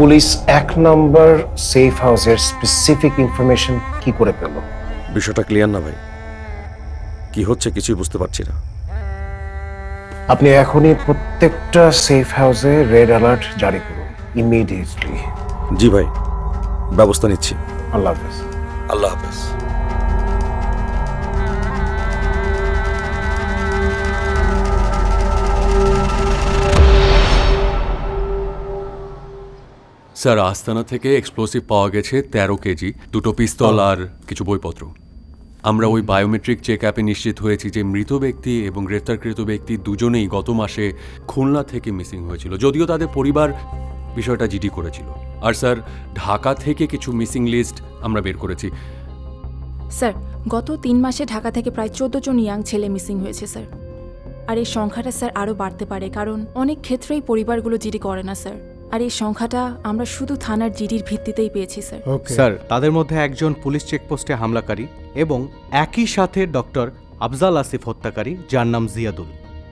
Police এক নম্বর safe হাউসের specific information কি করে পেল? বিষয়টা ক্লিয়ার না ভাই? কি হচ্ছে কিছুই বুঝতে পারছি না। আপনি এখনই প্রত্যেকটা সেফ হাউসে রেড অ্যালার্ট জারি করুন ইমিডিয়েটলি জি ভাই ব্যবস্থা নিচ্ছি। আল্লাহ হাফেজ। আল্লাহ হাফেজ। স্যার আস্তানা থেকে এক্সপ্লোসিভ পাওয়া গেছে তেরো কেজি দুটো পিস্তল আর কিছু বইপত্র। আমরা ওই বায়োমেট্রিক চেক অ্যাপে নিশ্চিত হয়েছি যে মৃত ব্যক্তি এবং গ্রেফতারকৃত ব্যক্তি দুজনেই গত মাসে খুলনা থেকে মিসিং হয়েছিল যদিও তাদের পরিবার বিষয়টা জিডি করেছিল। আর স্যার ঢাকা থেকে কিছু মিসিং লিস্ট আমরা বের করেছি। স্যার গত তিন মাসে ঢাকা থেকে প্রায় চোদ্দ জন ইয়াং ছেলে মিসিং হয়েছে স্যার। আর এই সংখ্যাটা স্যার আরও বাড়তে পারে কারণ অনেক ক্ষেত্রেই পরিবারগুলো জিডি করে না স্যার। আর এই সংখ্যাটা আমরা শুধু থানার জিডির ভিত্তিতেই পেয়েছি স্যার। স্যার তাদের মধ্যে একজন পুলিশ চেকপোস্টে হামলাকারী এবং একই সাথে ডক্টর আফজাল আসিফ হত্যাকারী যার নাম জিয়াদুল।